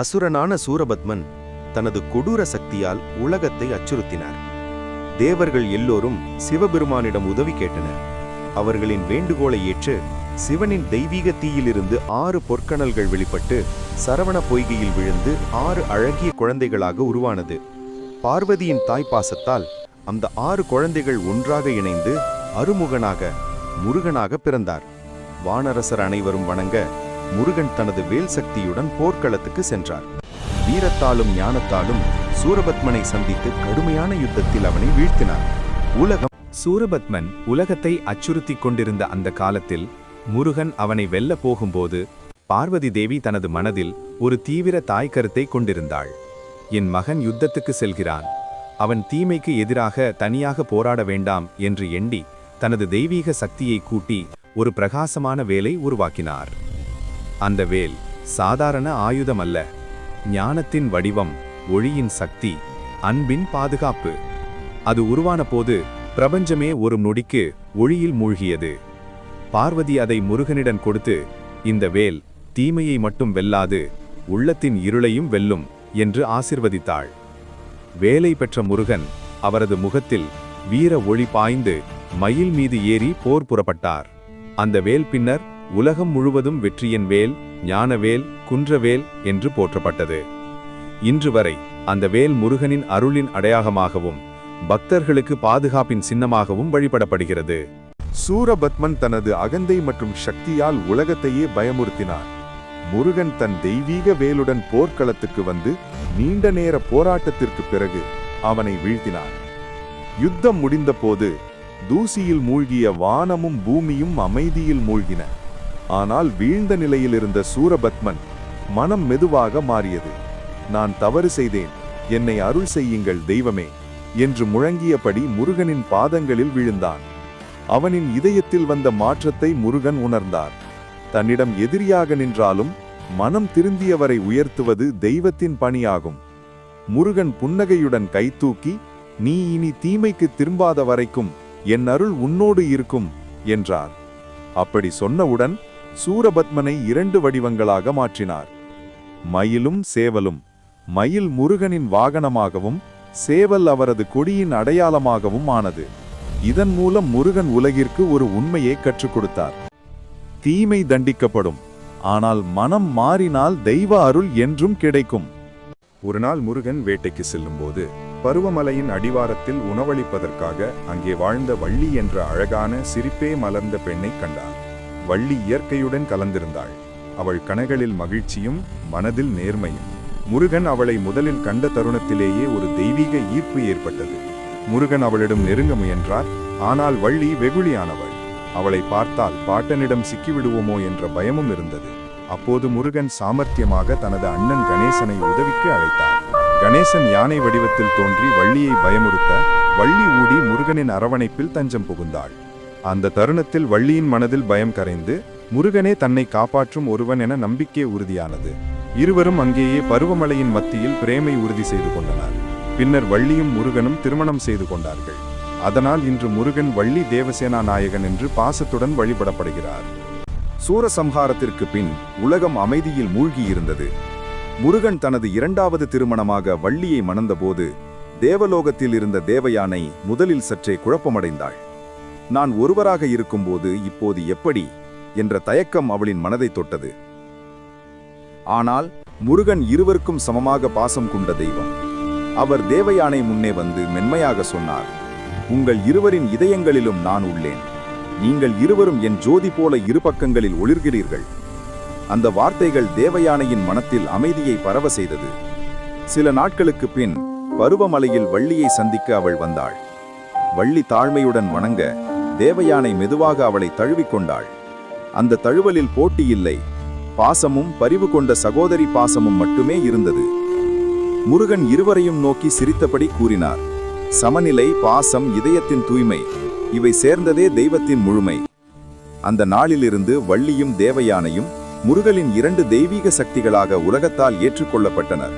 அசுரனான சூரபத்மன் தனது கொடூர சக்தியால் உலகத்தை அச்சுறுத்தினார். தேவர்கள் எல்லோரும் சிவபெருமானிடம் உதவி கேட்டனர். அவர்களின் வேண்டுகோளை ஏற்று சிவனின் தெய்வீக தீயிலிருந்து ஆறு பொற்கணல்கள் வெளிப்பட்டு சரவண பொய்கையில் விழுந்து ஆறு அழகிய குழந்தைகளாக உருவானது. பார்வதியின் தாய்ப்பாசத்தால் அந்த ஆறு குழந்தைகள் ஒன்றாக இணைந்து அருமுகனாக முருகனாக பிறந்தார். வானரசர் அனைவரும் வணங்க முருகன் தனது வேல் சக்தியுடன் போர்க்களத்துக்கு சென்றார். வீரத்தாலும் ஞானத்தாலும் சூரபத்மனை சந்தித்து கடுமையான யுத்தத்தில் அவனை வீழ்த்தினார். உலகம் சூரபத்மன் உலகத்தை அச்சுறுத்திக் கொண்டிருந்த அந்த காலத்தில் முருகன் அவனை வெல்ல போகும்போது பார்வதி தேவி தனது மனதில் ஒரு தீவிர தாய் கருத்தை கொண்டிருந்தாள். என் மகன் யுத்தத்துக்கு செல்கிறான். அவன் தீமைக்கு எதிராக தனியாக போராட வேண்டாம் என்று எண்ணி தனது தெய்வீக சக்தியை கூட்டி ஒரு பிரகாசமான வேலை உருவாக்கினார். அந்த வேல் சாதாரண ஆயுதம் அல்ல ஞானத்தின் வடிவம் ஒளியின் சக்தி அன்பின் பாதுகாப்பு. அது உருவான போது பிரபஞ்சமே ஒரு நொடிக்கு ஒளியில் மூழ்கியது. பார்வதி அதை முருகனிடம் கொடுத்து இந்த வேல் தீமையை மட்டும் வெல்லாது உள்ளத்தின் இருளையும் வெல்லும் என்று ஆசிர்வதித்தாள். வேலை பெற்ற முருகன் அவரது முகத்தில் வீர ஒளி பாய்ந்து மயில் மீது ஏறி போர் புறப்பட்டார். அந்த வேல் பின்னர் உலகம் முழுவதும் வெற்றியின் வேல் ஞானவேல் குன்றவேல் என்று போற்றப்பட்டது. இன்று வரை அந்த வேல் முருகனின் அருளின் அடையாளமாகவும் பக்தர்களுக்கு பாதுகாப்பின் சின்னமாகவும் வழிபடப்படுகிறது. சூரபத்மன் தனது அகந்தை மற்றும் சக்தியால் உலகத்தையே பயமுறுத்தினார். முருகன் தன் தெய்வீக வேலுடன் போர்க்களத்துக்கு வந்து நீண்ட நேர போராட்டத்திற்கு பிறகு அவனை வீழ்த்தினார். யுத்தம் முடிந்தபோது தூசியில் மூழ்கிய வானமும் பூமியும் அமைதியில் மூழ்கின. ஆனால் வீழ்ந்த நிலையில் இருந்த சூரபத்மன் மனம் மெதுவாக மாறியது. நான் தவறு செய்தேன். என்னை அருள் செய்யுங்கள் தெய்வமே என்று முழங்கியபடி முருகனின் பாதங்களில் விழுந்தான். அவனின் இதயத்தில் வந்த மாற்றத்தை முருகன் உணர்ந்தார். தன்னிடம் எதிரியாக நின்றாலும் மனம் திருந்தியவரை உயர்த்துவது தெய்வத்தின் பணியாகும். முருகன் புன்னகையுடன் கைதூக்கி நீ இனி தீமைக்கு திரும்பாத வரைக்கும் என் அருள் உன்னோடு இருக்கும் என்றார். அப்படி சொன்னவுடன் சூரபத்மனை இரண்டு வடிவங்களாக மாற்றினார். மயிலும் சேவலும் மயில் முருகனின் வாகனமாகவும் சேவல் அவரது கொடியின் அடையாளமாகவும் ஆனது. இதன் மூலம் முருகன் உலகிற்கு ஒரு உண்மையை கற்றுக் கொடுத்தார். தீமை தண்டிக்கப்படும் ஆனால் மனம் மாறினால் தெய்வ அருள் என்றும் கிடைக்கும். ஒரு நாள் முருகன் வேட்டைக்கு செல்லும்போது பருவமலையின் அடிவாரத்தில் உணவளிப்பதற்காக அங்கே வாழ்ந்த வள்ளி என்ற அழகான சிரிப்பே மலர்ந்த பெண்ணை கண்டார். வள்ளி இயற்கையுடன் கலந்திருந்தாள். அவள் கணைகளில் மகிழ்ச்சியும் மனதில் நேர்மையும். முருகன் அவளை முதலில் கண்ட தருணத்திலேயே ஒரு தெய்வீக ஈர்ப்பு ஏற்பட்டது. முருகன் அவளிடம் நெருங்க முயன்றார். ஆனால் வள்ளி வெகுளியானவள். அவளை பார்த்தால் பாட்டனிடம் சிக்கிவிடுவோமோ என்ற பயமும் இருந்தது. அப்போது முருகன் சாமர்த்தியமாக தனது அண்ணன் கணேசனை உதவிக்கு அழைத்தார். கணேசன் யானை வடிவத்தில் தோன்றி வள்ளியை பயமுறுத்த வள்ளி ஊடி முருகனின் அரவணைப்பில் தஞ்சம் புகுந்தாள். அந்த தருணத்தில் வள்ளியின் மனதில் பயம் கரைந்து முருகனே தன்னை காப்பாற்றும் ஒருவன் என நம்பிக்கை உறுதியானது. இருவரும் அங்கேயே பருவமழையின் மத்தியில் பிரேமை உறுதி செய்து கொண்டனர். பின்னர் வள்ளியும் முருகனும் திருமணம் செய்து கொண்டார்கள். அதனால் இன்று முருகன் வள்ளி தேவசேனா நாயகன் என்று பாசத்துடன் வழிபடப்படுகிறார். சூரசம்ஹாரத்திற்கு பின் உலகம் அமைதியில் மூழ்கியிருந்தது. முருகன் தனது இரண்டாவது திருமணமாக வள்ளியை மணந்தபோது தேவலோகத்தில் இருந்த தேவயானை முதலில் சற்றே குழப்பமடைந்தாள். நான் ஒருவராக இருக்கும்போது இப்போது எப்படி? என்ற தயக்கம் அவளின் மனதை தொட்டது. ஆனால் முருகன் இருவருக்கும் சமமாக பாசம் கொண்ட தெய்வம். அவர் தேவயானை முன்னே வந்து மென்மையாக சொன்னார் உங்கள் இருவரின் இதயங்களிலும் நான் உள்ளேன். நீங்கள் இருவரும் என் ஜோதி போல இரு பக்கங்களில் ஒளிர்கிறீர்கள். அந்த வார்த்தைகள் தேவயானையின் மனத்தில் அமைதியை பரவ செய்தது. சில நாட்களுக்கு பின் பருவமலையில் வள்ளியை சந்திக்க அவள் வந்தாள். வள்ளி தாழ்மையுடன் வணங்க தேவயானை மெதுவாக அவளை தழுவிக்கொண்டாள். அந்த தழுவலில் போட்டி இல்லை. பாசமும் பரிவு கொண்ட சகோதரி பாசமும் மட்டுமே இருந்தது. முருகன் இருவரையும் நோக்கி சிரித்தபடி கூறினார் சமநிலை பாசம் இதயத்தின் தூய்மை இவை சேர்ந்ததே தெய்வத்தின் முழுமை. அந்த நாளிலிருந்து வள்ளியும் தேவயானையும் முருகலின் இரண்டு தெய்வீக சக்திகளாக உலகத்தால் ஏற்றுக்கொள்ளப்பட்டனர்.